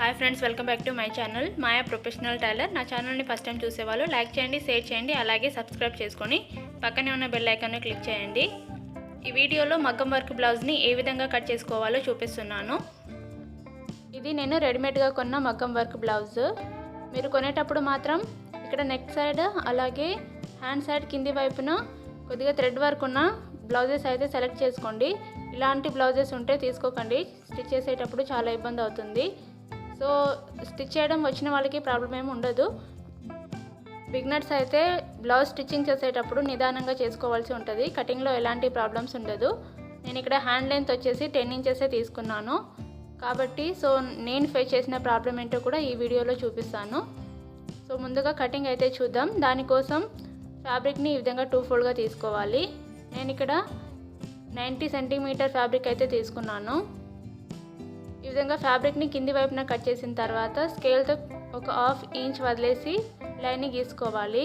Hi friends welcome back to my channel Maya professional tailor. నా ఛానల్ని first time చూసేవాళ్ళు like చేయండి share చేయండి అలాగే సబ్స్క్రైబ్ చేసుకొని పక్కనే ఉన్న బెల్ ఐకాన్ని క్లిక్ చేయండి. ఈ వీడియోలో మగ్గం వర్క్ బ్లౌజ్ని ఏ విధంగా కట్ చేసుకోవాలో చూపిస్తున్నాను. ఇది నేను రెడీమేడ్గా కొన్న మగ్గం వర్క్ బ్లౌజ్. మీరు కొనేటప్పుడు మాత్రం ఇక్కడ నెక్ సైడ్ అలాగే హ్యాండ్ సైడ్ కింది వైపున కొద్దిగా థ్రెడ్ వర్క్ ఉన్న బ్లౌజెస్ అయితే సెలెక్ట్ చేసుకోండి. ఇలాంటి బ్లౌజెస్ ఉంటే తీసుకోకండి. స్టిచ్ చేసేటప్పుడు చాలా ఇబ్బంది అవుతుంది. సో స్టిచ్ చేయడం వచ్చిన వాళ్ళకి ప్రాబ్లం ఏమి ఉండదు. బిగినర్స్ అయితే బ్లౌజ్ స్టిచ్చింగ్ చేసేటప్పుడు నిదానంగా చేసుకోవాల్సి ఉంటుంది. కటింగ్లో ఎలాంటి ప్రాబ్లమ్స్ ఉండదు. నేను ఇక్కడ హ్యాండ్ లెంత్ వచ్చేసి టెన్ ఇంచెసే తీసుకున్నాను. కాబట్టి సో నేను ఫేస్ చేసిన ప్రాబ్లం ఏంటో కూడా ఈ వీడియోలో చూపిస్తాను. సో ముందుగా కటింగ్ అయితే చూద్దాం. దానికోసం ఫ్యాబ్రిక్ని ఈ విధంగా టూ ఫోల్డ్గా తీసుకోవాలి. నేను ఇక్కడ నైంటీ సెంటీమీటర్ ఫ్యాబ్రిక్ అయితే తీసుకున్నాను. విధంగా ఫ్యాబ్రిక్ని కింది వైపున కట్ చేసిన తర్వాత స్కేల్తో ఒక హాఫ్ ఇంచ్ వదిలేసి లైన్ని గీసుకోవాలి.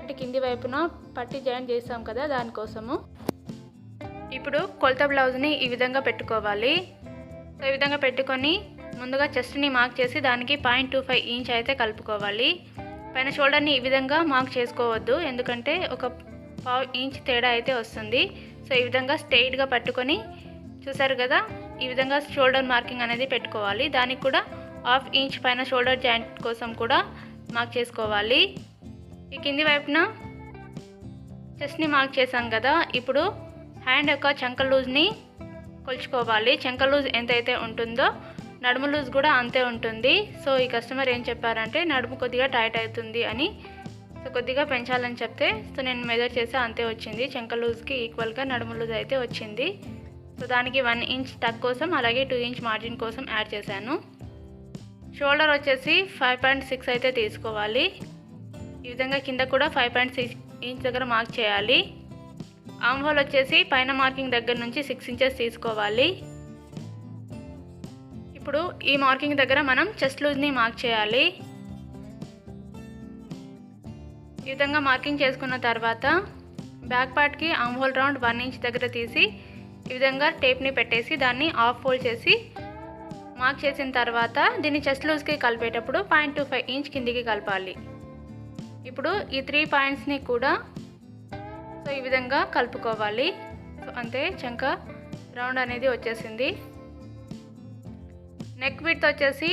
అంటే కింది వైపున పట్టి జాయిన్ చేస్తాం కదా దానికోసము. ఇప్పుడు కొలత బ్లౌజ్ని ఈ విధంగా పెట్టుకోవాలి. సో ఈ విధంగా పెట్టుకొని ముందుగా చెస్ట్ని మార్క్ చేసి దానికి పాయింట్ టూ ఫైవ్ ఇంచ్ అయితే కలుపుకోవాలి. పైన షోల్డర్ని ఈ విధంగా మార్క్ చేసుకోవద్దు. ఎందుకంటే ఒక పావు ఇంచ్ తేడా అయితే వస్తుంది. సో ఈ విధంగా స్ట్రైట్గా పట్టుకొని చూసారు కదా ఈ విధంగా షోల్డర్ మార్కింగ్ అనేది పెట్టుకోవాలి. దానికి కూడా హాఫ్ ఇంచ్ పైన షోల్డర్ జాయింట్ కోసం కూడా మార్క్ చేసుకోవాలి. ఈ కింది వైపున చెస్ట్ని మార్క్ చేసాం కదా. ఇప్పుడు హ్యాండ్ యొక్క చంక లూజ్ని కొలుచుకోవాలి. చంక లూజ్ ఎంతైతే ఉంటుందో నడుము లూజ్ కూడా అంతే ఉంటుంది. సో ఈ కస్టమర్ ఏం చెప్పారంటే నడుము కొద్దిగా టైట్ అవుతుంది అని సో కొద్దిగా పెంచాలని చెప్తే సో నేను మెజర్ చేస్తే అంతే వచ్చింది. చంక లూజ్కి ఈక్వల్గా నడుము లూజ్ అయితే వచ్చింది. సో దానికి వన్ ఇంచ్ టక్ కోసం అలాగే టూ ఇంచ్ మార్జిన్ కోసం యాడ్ చేశాను. షోల్డర్ వచ్చేసి ఫైవ్ పాయింట్ సిక్స్ అయితే తీసుకోవాలి. ఈ విధంగా కింద కూడా ఫైవ్ పాయింట్ సిక్స్ ఇంచ్ దగ్గర మార్క్ చేయాలి. ఆమ్ హోల్ వచ్చేసి పైన మార్కింగ్ దగ్గర నుంచి సిక్స్ ఇంచెస్ తీసుకోవాలి. ఇప్పుడు ఈ మార్కింగ్ దగ్గర మనం చెస్ట్ లూజ్ని మార్క్ చేయాలి. ఈ విధంగా మార్కింగ్ చేసుకున్న తర్వాత బ్యాక్ పార్ట్కి armhole round one inch దగ్గర తీసి ఈ విధంగా టేప్ని పెట్టేసి దాన్ని ఆఫ్ ఫోల్డ్ చేసి మార్క్ చేసిన తర్వాత దీన్ని చెస్ట్ లూజ్కి కలిపేటప్పుడు పాయింట్ టూ ఫైవ్ ఇంచ్ కిందికి కలపాలి. ఇప్పుడు ఈ త్రీ పాయింట్స్ని కూడా సో ఈ విధంగా కలుపుకోవాలి. సో అంతే చంక రౌండ్ అనేది వచ్చేసింది. నెక్ విడ్త్ వచ్చేసి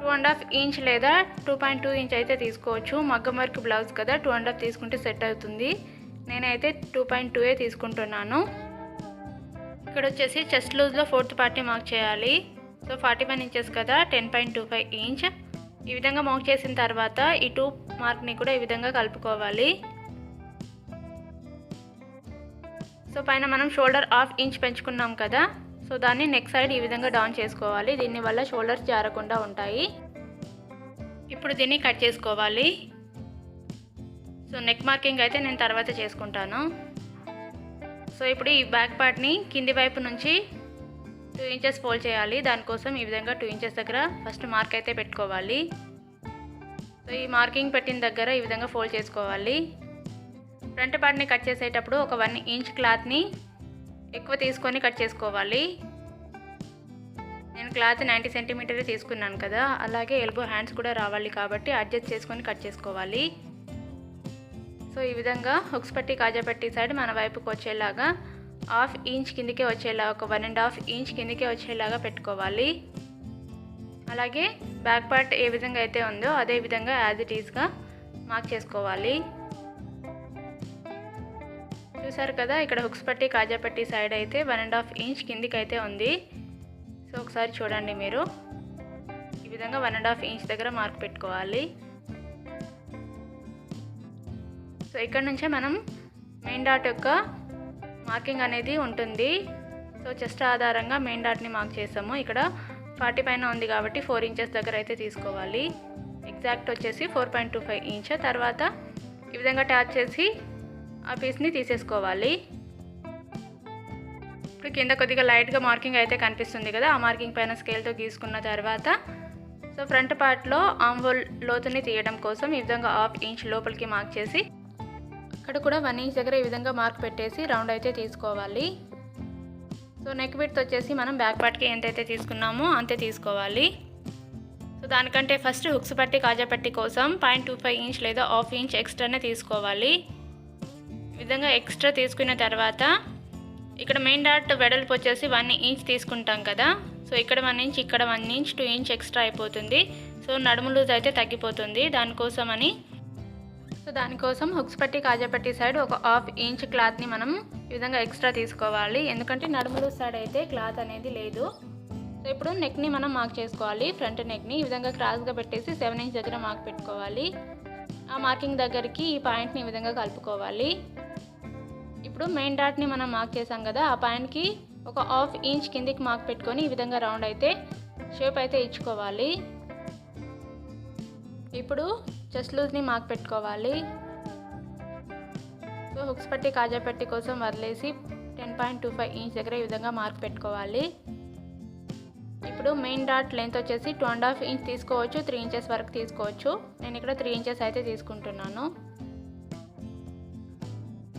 టూ అండ్ హాఫ్ ఇంచ్ లేదా టూ పాయింట్ టూ ఇంచ్ అయితే తీసుకోవచ్చు. మగ్గం వర్క్ బ్లౌజ్ కదా టూ అండ్ హాఫ్ తీసుకుంటే సెట్ అవుతుంది. నేనైతే టూ పాయింట్ టూ ఏ తీసుకుంటున్నాను. ఇక్కడ వచ్చేసి చెస్ట్ లూజ్లో ఫోర్త్ పార్టీ మార్క్ చేయాలి. సో ఫార్టీ ఫైవ్ ఇంచెస్ కదా ten point two five inch ఈ విధంగా మార్క్ చేసిన తర్వాత ఈ టూ మార్క్ని కూడా ఈ విధంగా కలుపుకోవాలి. సో పైన మనం షోల్డర్ హాఫ్ ఇంచ్ పెంచుకున్నాం కదా సో దాన్ని నెక్ సైడ్ ఈ విధంగా డౌన్ చేసుకోవాలి. దీనివల్ల షోల్డర్స్ జారకుండా ఉంటాయి. ఇప్పుడు దీన్ని కట్ చేసుకోవాలి. సో నెక్ మార్కింగ్ అయితే నేను తర్వాత చేసుకుంటాను. సో ఇప్పుడు ఈ బ్యాక్ పార్ట్ని కింది వైపు నుంచి టూ ఇంచెస్ ఫోల్డ్ చేయాలి. దానికోసం ఈ విధంగా టూ ఇంచెస్ దగ్గర ఫస్ట్ మార్క్ అయితే పెట్టుకోవాలి. సో ఈ మార్కింగ్ పెట్టిన దగ్గర ఈ విధంగా ఫోల్డ్ చేసుకోవాలి. ఫ్రంట్ పార్ట్ని కట్ చేసేటప్పుడు ఒక వన్ ఇంచ్ క్లాత్ని ఎక్కువ తీసుకొని కట్ చేసుకోవాలి. నేను క్లాత్ నైంటీ సెంటీమీటర్ తీసుకున్నాను కదా అలాగే ఎల్బో హ్యాండ్స్ కూడా రావాలి కాబట్టి అడ్జస్ట్ చేసుకొని కట్ చేసుకోవాలి. సో ఈ విధంగా హుక్స్ పట్టి కాజా పట్టి సైడ్ మన వైపుకి వచ్చేలాగా హాఫ్ ఇంచ్ కిందికే వచ్చేలా ఒక వన్ అండ్ హాఫ్ ఇంచ్ కిందికే వచ్చేలాగా పెట్టుకోవాలి. అలాగే బ్యాక్ పార్ట్ ఏ విధంగా అయితే ఉందో అదే విధంగా యాజ్ ఇట్ ఈజ్గా మార్క్ చేసుకోవాలి. చూసారు కదా ఇక్కడ హుక్స్ పట్టి కాజా పట్టి సైడ్ అయితే వన్ అండ్ హాఫ్ ఇంచ్ కిందికి అయితే ఉంది. సో ఒకసారి చూడండి మీరు. ఈ విధంగా వన్ అండ్ హాఫ్ ఇంచ్ దగ్గర మార్క్ పెట్టుకోవాలి. సో ఇక్కడ నుంచే మనం మెయిన్ డాట్ యొక్క మార్కింగ్ అనేది ఉంటుంది. సో చెస్ట్ ఆధారంగా మెయిన్ డాట్ని మార్క్ చేసాము. ఇక్కడ ఫార్టీ పైన ఉంది కాబట్టి ఫోర్ ఇంచెస్ దగ్గర అయితే తీసుకోవాలి. ఎగ్జాక్ట్ వచ్చేసి four point two five inch తర్వాత ఈ విధంగా ట్యాచ్ చేసి ఆ పీస్ని తీసేసుకోవాలి. ఇప్పుడు కింద కొద్దిగా లైట్గా మార్కింగ్ అయితే కనిపిస్తుంది కదా ఆ మార్కింగ్ పైన స్కేల్తో గీసుకున్న తర్వాత సో ఫ్రంట్ పార్ట్లో ఆమ్వోల్ లోతుని తీయడం కోసం ఈ విధంగా హాఫ్ ఇంచ్ లోపలికి మార్క్ చేసి అక్కడ కూడా వన్ ఇంచ్ దగ్గర ఈ విధంగా మార్క్ పెట్టేసి రౌండ్ అయితే తీసుకోవాలి. సో నెక్ విడ్త్ వచ్చేసి మనం బ్యాక్ పార్ట్కి ఎంతైతే తీసుకున్నామో అంతే తీసుకోవాలి. సో దానికంటే ఫస్ట్ హుక్స్ పట్టి కాజా పట్టి కోసం పాయింట్ టూ ఫైవ్ ఇంచ్ లేదా హాఫ్ ఇంచ్ ఎక్స్ట్రానే తీసుకోవాలి. విధంగా ఎక్స్ట్రా తీసుకున్న తర్వాత ఇక్కడ మెయిన్ డాట్ వెడల్పు వచ్చేసి వన్ ఇంచ్ తీసుకుంటాం కదా. సో ఇక్కడ వన్ ఇంచ్ ఇక్కడ one inch two inch extra అయిపోతుంది. సో నడుము లూజ్ అయితే తగ్గిపోతుంది. దానికోసమని సో దానికోసం హుక్స్ పట్టి కాజా పట్టి సైడ్ ఒక హాఫ్ ఇంచ్ క్లాత్ని మనం ఈ విధంగా ఎక్స్ట్రా తీసుకోవాలి. ఎందుకంటే నడుములు సైడ్ అయితే క్లాత్ అనేది లేదు. సో ఇప్పుడు నెక్ని మనం మార్క్ చేసుకోవాలి. ఫ్రంట్ నెక్ని ఈ విధంగా క్రాస్గా పెట్టేసి సెవెన్ ఇంచ్ దగ్గర మార్క్ పెట్టుకోవాలి. ఆ మార్కింగ్ దగ్గరికి ఈ పాయింట్ని ఈ విధంగా కలుపుకోవాలి. ఇప్పుడు మెయిన్ డాట్ని మనం మార్క్ చేసాం కదా ఆ పాయింట్కి ఒక హాఫ్ ఇంచ్ కిందికి మార్క్ పెట్టుకొని ఈ విధంగా రౌండ్ అయితే షేప్ అయితే ఇచ్చుకోవాలి. ఇప్పుడు చెస్ట్ లూజ్ని మార్క్ పెట్టుకోవాలి. సో హుక్స్ పట్టి కాజా పట్టి కోసం వదిలేసి ten point two five inch దగ్గర ఈ విధంగా మార్క్ పెట్టుకోవాలి. ఇప్పుడు మెయిన్ డాట్ లెంత్ వచ్చేసి టూ అండ్ హాఫ్ ఇంచ్ తీసుకోవచ్చు త్రీ ఇంచెస్ వరకు తీసుకోవచ్చు. నేను ఇక్కడ త్రీ ఇంచెస్ అయితే తీసుకుంటున్నాను.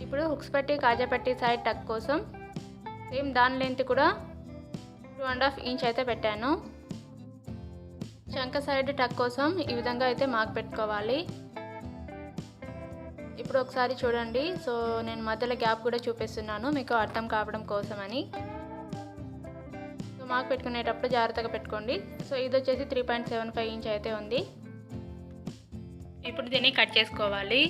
ఇప్పుడు హుక్స్ పట్టి కాజా పట్టి సైడ్ టక్ కోసం సేమ్ దాని లెంత్ కూడా టూ అండ్ హాఫ్ ఇంచ్ అయితే పెట్టాను. చంక సైడ్ టక్ కోసం ఈ విధంగా అయితే మాకు పెట్టుకోవాలి. ఇప్పుడు ఒకసారి చూడండి. సో నేను మధ్యలో గ్యాప్ కూడా చూపిస్తున్నాను. మీకు అర్థం కావడం కోసమని. సో మాకు పెట్టుకునేటప్పుడు జాగ్రత్తగా పెట్టుకోండి. సో ఇది వచ్చేసి three point seven five inch అయితే ఉంది. ఇప్పుడు దీన్ని కట్ చేసుకోవాలి.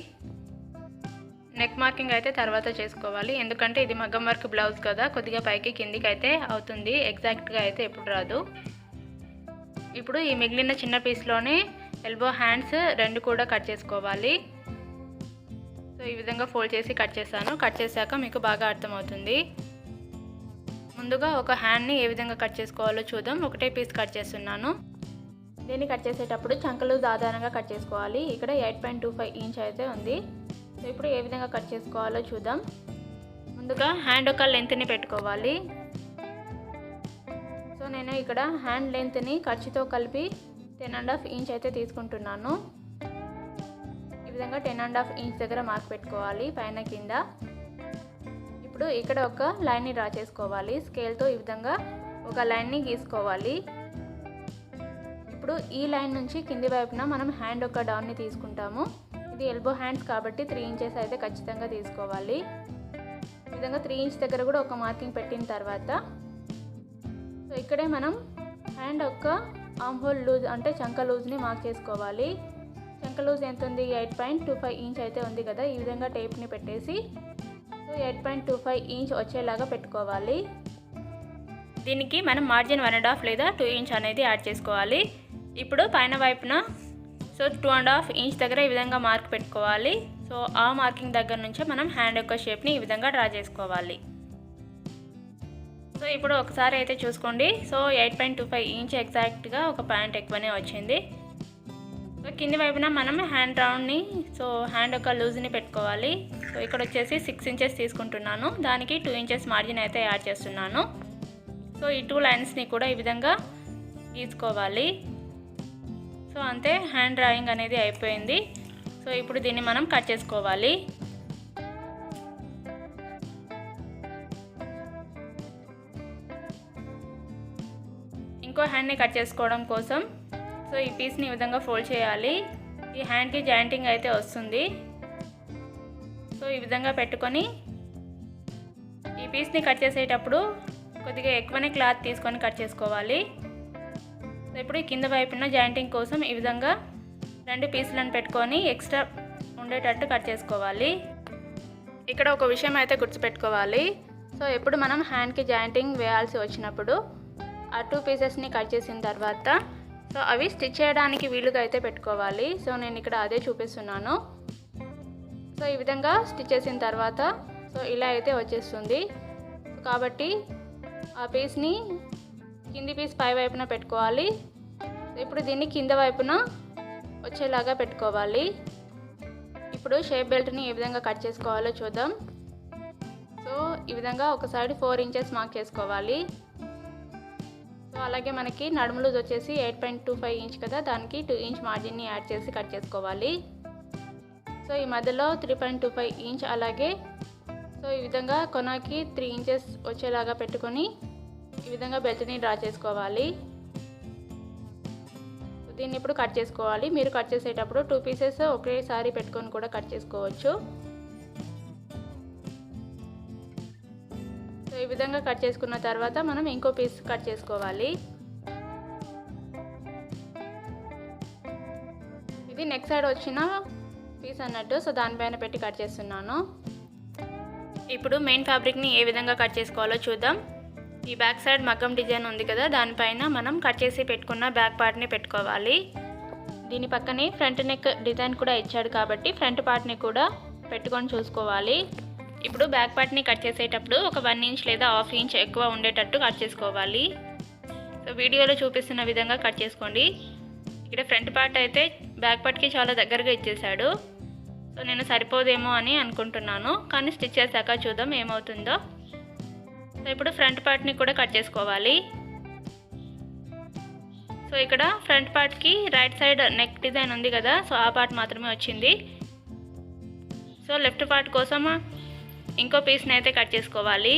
నెక్ మార్కింగ్ అయితే తర్వాత చేసుకోవాలి. ఎందుకంటే ఇది మగ్గం వర్క్ బ్లౌజ్ కదా. కొద్దిగా పైకి కిందికి అయితే అవుతుంది. ఎగ్జాక్ట్గా అయితే ఎప్పుడు రాదు. ఇప్పుడు ఈ మిగిలిన చిన్న పీస్లోనే ఎల్బో హ్యాండ్స్ రెండు కూడా కట్ చేసుకోవాలి. సో ఈ విధంగా ఫోల్డ్ చేసి కట్ చేశాను. కట్ చేశాక మీకు బాగా అర్థమవుతుంది. ముందుగా ఒక హ్యాండ్ని ఏ విధంగా కట్ చేసుకోవాలో చూద్దాం. ఒకటే పీస్ కట్ చేస్తున్నాను. దీన్ని కట్ చేసేటప్పుడు చంకలు ఆధారంగా కట్ చేసుకోవాలి. ఇక్కడ eight point two five inch అయితే ఉంది. సో ఇప్పుడు ఏ విధంగా కట్ చేసుకోవాలో చూద్దాం. ముందుగా హ్యాండ్ ఒక లెంత్ని పెట్టుకోవాలి. నేను ఇక్కడ హ్యాండ్ లెంత్ని ఖర్చుతో కలిపి టెన్ అండ్ హాఫ్ ఇంచ్ అయితే తీసుకుంటున్నాను. ఈ విధంగా టెన్ అండ్ హాఫ్ ఇంచ్ దగ్గర మార్క్ పెట్టుకోవాలి పైన కింద. ఇప్పుడు ఇక్కడ ఒక లైన్ని డ్రా చేసుకోవాలి. స్కేల్తో ఈ విధంగా ఒక లైన్ని గీసుకోవాలి. ఇప్పుడు ఈ లైన్ నుంచి కింది వైపున మనం హ్యాండ్ ఒక డౌన్ని తీసుకుంటాము. ఇది ఎల్బో హ్యాండ్స్ కాబట్టి త్రీ ఇంచెస్ అయితే ఖచ్చితంగా తీసుకోవాలి. ఈ విధంగా త్రీ ఇంచ్ దగ్గర కూడా ఒక మార్కింగ్ పెట్టిన తర్వాత ఇక్కడే మనం హ్యాండ్ ఒక ఆమ్ హోల్ లూజ్ అంటే చంక లూజ్ని మార్క్ చేసుకోవాలి. చంక లూజ్ ఎంత ఉంది? Eight point two five inch అయితే ఉంది కదా ఈ విధంగా టేప్ని పెట్టేసి. So eight point two five inch వచ్చేలాగా పెట్టుకోవాలి. దీనికి మనం మార్జిన్ వన్ అండ్ హాఫ్ లేదా టూ ఇంచ్ అనేది యాడ్ చేసుకోవాలి. ఇప్పుడు పైన వైపున so two and half inch దగ్గర ఈ విధంగా మార్క్ పెట్టుకోవాలి. సో ఆ మార్కింగ్ దగ్గర నుంచే మనం హ్యాండ్ యొక్క షేప్ని ఈ విధంగా డ్రా చేసుకోవాలి. సో ఇప్పుడు ఒకసారి అయితే చూసుకోండి. So eight point two five inch ఎగ్జాక్ట్గా ఒక ప్యాంట్ ఎక్కువనే వచ్చింది. సో కింది వైపున మనం హ్యాండ్ రౌండ్ని సో హ్యాండ్ యొక్క లూజ్ని పెట్టుకోవాలి. సో ఇక్కడ వచ్చేసి సిక్స్ ఇంచెస్ తీసుకుంటున్నాను. దానికి టూ ఇంచెస్ మార్జిన్ అయితే యాడ్ చేస్తున్నాను. సో ఈ టూ లైన్స్ని కూడా ఈ విధంగా గీసుకోవాలి. సో అంతే హ్యాండ్ డ్రాయింగ్ అనేది అయిపోయింది. సో ఇప్పుడు దీన్ని మనం కట్ చేసుకోవాలి. ఇంకో హ్యాండ్ని కట్ చేసుకోవడం కోసం. సో ఈ పీస్ని ఈ విధంగా ఫోల్డ్ చేయాలి. ఈ హ్యాండ్కి జాయింటింగ్ అయితే వస్తుంది. సో ఈ విధంగా పెట్టుకొని ఈ పీస్ని కట్ చేసేటప్పుడు కొద్దిగా ఎక్కువనే క్లాత్ తీసుకొని కట్ చేసుకోవాలి. సో ఇప్పుడు ఈ కింద వైపున జాయింటింగ్ కోసం ఈ విధంగా రెండు పీసులను పెట్టుకొని ఎక్స్ట్రా ఉండేటట్టు కట్ చేసుకోవాలి. ఇక్కడ ఒక విషయం అయితే గుర్తుపెట్టుకోవాలి. సో ఎప్పుడు మనం హ్యాండ్కి జాయింటింగ్ వేయాల్సి వచ్చినప్పుడు ఆ టూ పీసెస్ని కట్ చేసిన తర్వాత సో అవి స్టిచ్ చేయడానికి వీలుగా అయితే పెట్టుకోవాలి. సో నేను ఇక్కడ అదే చూపిస్తున్నాను. సో ఈ విధంగా స్టిచ్ చేసిన తర్వాత సో ఇలా అయితే వచ్చేస్తుంది. కాబట్టి ఆ పీస్ని కింది పీస్ పై వైపున పెట్టుకోవాలి. ఇప్పుడు దీన్ని కింద వైపున వచ్చేలాగా పెట్టుకోవాలి. ఇప్పుడు షేప్ బెల్ట్ని ఏ విధంగా కట్ చేసుకోవాలో చూద్దాం. సో ఈ విధంగా ఒక సైడ్ ఫోర్ ఇంచెస్ మార్క్ చేసుకోవాలి. సో అలాగే మనకి నడుము లూజ్ వచ్చేసి eight point two five inch కదా దానికి టూ ఇంచ్ మార్జిన్ని యాడ్ చేసి కట్ చేసుకోవాలి. సో ఈ మధ్యలో three point two five inch అలాగే సో ఈ విధంగా కొనాకి త్రీ ఇంచెస్ వచ్చేలాగా పెట్టుకొని ఈ విధంగా బెల్ట్ని డ్రా చేసుకోవాలి. దీన్ని ఇప్పుడు కట్ చేసుకోవాలి. మీరు కట్ చేసేటప్పుడు టూ పీసెస్ ఒకేసారి పెట్టుకొని కూడా కట్ చేసుకోవచ్చు. ఈ విధంగా కట్ చేసుకున్న తర్వాత మనం ఇంకో పీస్ కట్ చేసుకోవాలి. ఇది నెక్స్ట్ సైడ్ వచ్చిన పీస్ అన్నట్టు సో దానిపైన పెట్టి కట్ చేస్తున్నాను. ఇప్పుడు మెయిన్ ఫ్యాబ్రిక్ని ఏ విధంగా కట్ చేసుకోవాలో చూద్దాం. ఈ బ్యాక్ సైడ్ మగ్గం డిజైన్ ఉంది కదా దానిపైన మనం కట్ చేసి పెట్టుకున్న బ్యాక్ పార్ట్ని పెట్టుకోవాలి. దీని పక్కనే ఫ్రంట్ నెక్ డిజైన్ కూడా ఇచ్చాడు కాబట్టి ఫ్రంట్ పార్ట్ని కూడా పెట్టుకొని చూసుకోవాలి. ఇప్పుడు బ్యాక్ పార్ట్ని కట్ చేసేటప్పుడు ఒక వన్ ఇంచ్ లేదా హాఫ్ ఇంచ్ ఎక్కువ ఉండేటట్టు కట్ చేసుకోవాలి. సో వీడియోలో చూపిస్తున్న విధంగా కట్ చేసుకోండి. ఇక్కడ ఫ్రంట్ పార్ట్ అయితే బ్యాక్ పార్ట్కి చాలా దగ్గరగా ఇచ్చేసాడు సో నేను సరిపోదేమో అని అనుకుంటున్నాను కానీ స్టిచ్ చేశాక చూద్దాం ఏమవుతుందో. సో ఇప్పుడు ఫ్రంట్ పార్ట్ని కూడా కట్ చేసుకోవాలి. సో ఇక్కడ ఫ్రంట్ పార్ట్కి రైట్ సైడ్ నెక్ డిజైన్ ఉంది కదా సో ఆ పార్ట్ మాత్రమే వచ్చింది. సో లెఫ్ట్ పార్ట్ కోసం ఇంకో పీస్ని అయితే కట్ చేసుకోవాలి.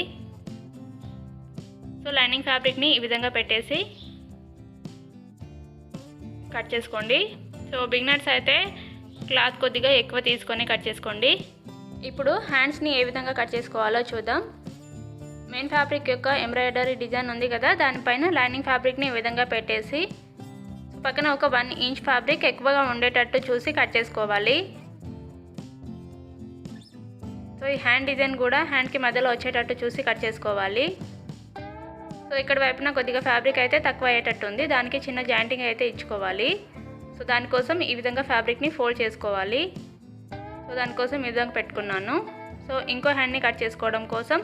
సో లైనింగ్ ఫ్యాబ్రిక్ని ఈ విధంగా పెట్టేసి కట్ చేసుకోండి. సో బిగినర్స్ అయితే క్లాత్ కొద్దిగా ఎక్కువ తీసుకొని కట్ చేసుకోండి. ఇప్పుడు హ్యాండ్స్ని ఏ విధంగా కట్ చేసుకోవాలో చూద్దాం. మెయిన్ ఫ్యాబ్రిక్ యొక్క ఎంబ్రాయిడరీ డిజైన్ ఉంది కదా దానిపైన లైనింగ్ ఫ్యాబ్రిక్ని ఈ విధంగా పెట్టేసి పక్కన ఒక వన్ ఇంచ్ ఫ్యాబ్రిక్ ఎక్కువగా ఉండేటట్టు చూసి కట్ చేసుకోవాలి. సో ఈ హ్యాండ్ డిజైన్ కూడా హ్యాండ్కి మధ్యలో వచ్చేటట్టు చూసి కట్ చేసుకోవాలి. సో ఇక్కడ వైపున కొద్దిగా ఫ్యాబ్రిక్ అయితే తక్కువ అయ్యేటట్టు ఉంది. దానికి చిన్న జాయింటింగ్ అయితే ఇచ్చుకోవాలి. సో దానికోసం ఈ విధంగా ఫ్యాబ్రిక్ని ఫోల్డ్ చేసుకోవాలి. సో దానికోసం ఈ విధంగా పెట్టుకున్నాను. సో ఇంకో హ్యాండ్ని కట్ చేసుకోవడం కోసం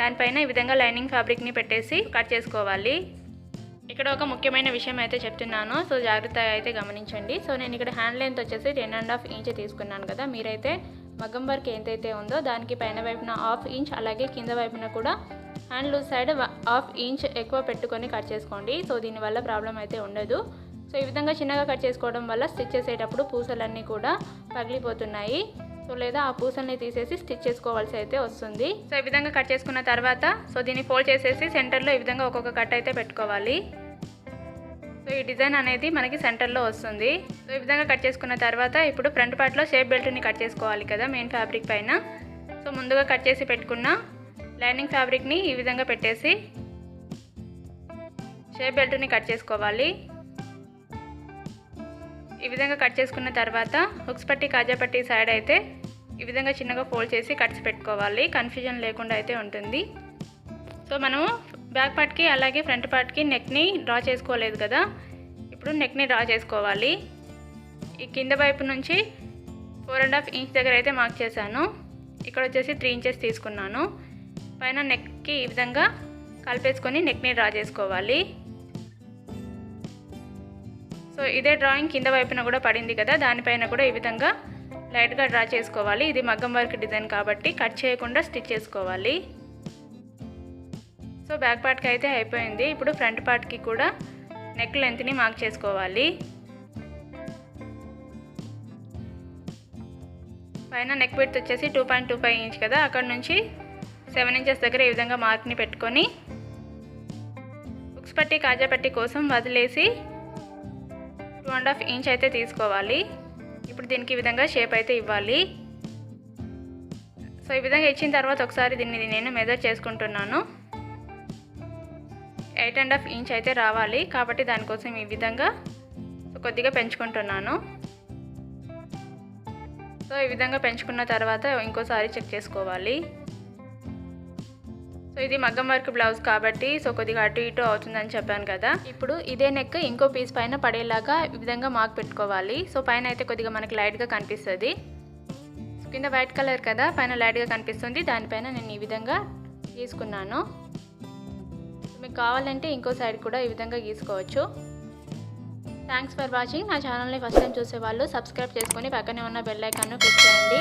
దానిపైన ఈ విధంగా లైనింగ్ ఫ్యాబ్రిక్ని పెట్టేసి కట్ చేసుకోవాలి. ఇక్కడ ఒక ముఖ్యమైన విషయం అయితే చెప్తున్నాను. సో జాగ్రత్తగా అయితే గమనించండి. సో నేను ఇక్కడ హ్యాండ్ లెంత్ వచ్చేసి టెన్ అండ్ హాఫ్ ఇంచ్ తీసుకున్నాను కదా. మీరైతే మగ్గం వర్క్ ఎంతైతే ఉందో దానికి పైన వైపున హాఫ్ ఇంచ్ అలాగే కింద వైపున కూడా hand loose side half inch ఎక్కువ పెట్టుకొని కట్ చేసుకోండి. సో దీనివల్ల ప్రాబ్లం అయితే ఉండదు. సో ఈ విధంగా చిన్నగా కట్ చేసుకోవడం వల్ల స్టిచ్ చేసేటప్పుడు పూసలన్నీ కూడా పగిలిపోతున్నాయి. సో లేదా ఆ పూసల్ని తీసేసి స్టిచ్ చేసుకోవాల్సి అయితే వస్తుంది. సో ఈ విధంగా కట్ చేసుకున్న తర్వాత సో దీన్ని ఫోల్డ్ చేసేసి సెంటర్లో ఈ విధంగా ఒక్కొక్క కట్ అయితే పెట్టుకోవాలి. సో ఈ డిజైన్ అనేది మనకి సెంటర్లో వస్తుంది. సో ఈ విధంగా కట్ చేసుకున్న తర్వాత ఇప్పుడు ఫ్రంట్ పార్ట్లో షేప్ బెల్ట్ని కట్ చేసుకోవాలి కదా మెయిన్ ఫ్యాబ్రిక్ పైన. సో ముందుగా కట్ చేసి పెట్టుకున్న లైనింగ్ ఫ్యాబ్రిక్ని ఈ విధంగా పెట్టేసి షేప్ బెల్ట్ని కట్ చేసుకోవాలి. ఈ విధంగా కట్ చేసుకున్న తర్వాత హుక్స్ పట్టి కాజా పట్టి సైడ్ అయితే ఈ విధంగా చిన్నగా ఫోల్డ్ చేసి కట్స్ పెట్టుకోవాలి. కన్ఫ్యూజన్ లేకుండా అయితే ఉంటుంది. సో మనము బ్యాక్ పార్ట్కి అలాగే ఫ్రంట్ పార్ట్కి నెక్ని డ్రా చేసుకోలేదు కదా. ఇప్పుడు నెక్ని డ్రా చేసుకోవాలి. ఈ కింద వైపు నుంచి ఫోర్ అండ్ హాఫ్ ఇంచ్ దగ్గర అయితే మార్క్ చేశాను. ఇక్కడ వచ్చేసి త్రీ ఇంచెస్ తీసుకున్నాను. పైన నెక్కి ఈ విధంగా కలిపేసుకొని నెక్ని డ్రా చేసుకోవాలి. సో ఇదే డ్రాయింగ్ కింద వైపున కూడా పడింది కదా. దానిపైన కూడా ఈ విధంగా లైట్గా డ్రా చేసుకోవాలి. ఇది మగ్గం వర్క్ డిజైన్ కాబట్టి కట్ చేయకుండా స్టిచ్ చేసుకోవాలి. సో బ్యాక్ పార్ట్కి అయితే అయిపోయింది. ఇప్పుడు ఫ్రంట్ పార్ట్కి కూడా నెక్ లెంత్ని మార్క్ చేసుకోవాలి. పైన నెక్ విడ్త్ వచ్చేసి two point two five inch కదా అక్కడ నుంచి సెవెన్ ఇంచెస్ దగ్గర ఈ విధంగా మార్క్ని పెట్టుకొని బుక్స్ పట్టి కాజా పట్టి కోసం వదిలేసి టూ అండ్ హాఫ్ ఇంచ్ అయితే తీసుకోవాలి. ఇప్పుడు దీనికి ఈ విధంగా షేప్ అయితే ఇవ్వాలి. సో ఈ విధంగా ఇచ్చిన తర్వాత ఒకసారి దీన్ని నేను మెజర్ చేసుకుంటున్నాను. ఎయిట్ అండ్ హాఫ్ ఇంచ్ అయితే రావాలి. కాబట్టి దానికోసం ఈ విధంగా సో కొద్దిగా పెంచుకుంటున్నాను. సో ఈ విధంగా పెంచుకున్న తర్వాత ఇంకోసారి చెక్ చేసుకోవాలి. సో ఇది మగ్గం వర్క్ బ్లౌజ్ కాబట్టి సో కొద్దిగా అటు ఇటు అవుతుందని చెప్పాను కదా. ఇప్పుడు ఇదే నెక్ ఇంకో పీస్ పైన పడేలాగా ఈ విధంగా మార్క్ పెట్టుకోవాలి. సో పైన అయితే కొద్దిగా మనకి లైట్గా కనిపిస్తుంది. కింద వైట్ కలర్ కదా పైన లైట్గా కనిపిస్తుంది. దానిపైన నేను ఈ విధంగా తీసుకున్నాను. కావాలంటే ఇంకో సైడ్ కూడా ఈ విధంగా గీసుకోవచ్చు. థ్యాంక్స్ ఫర్ వాచింగ్ నా ఛానల్ని ఫస్ట్ టైం చూసే వాళ్ళు సబ్స్క్రైబ్ చేసుకొని పక్కనే ఉన్న బెల్ ఐకాన్ను క్లిక్ చేయండి.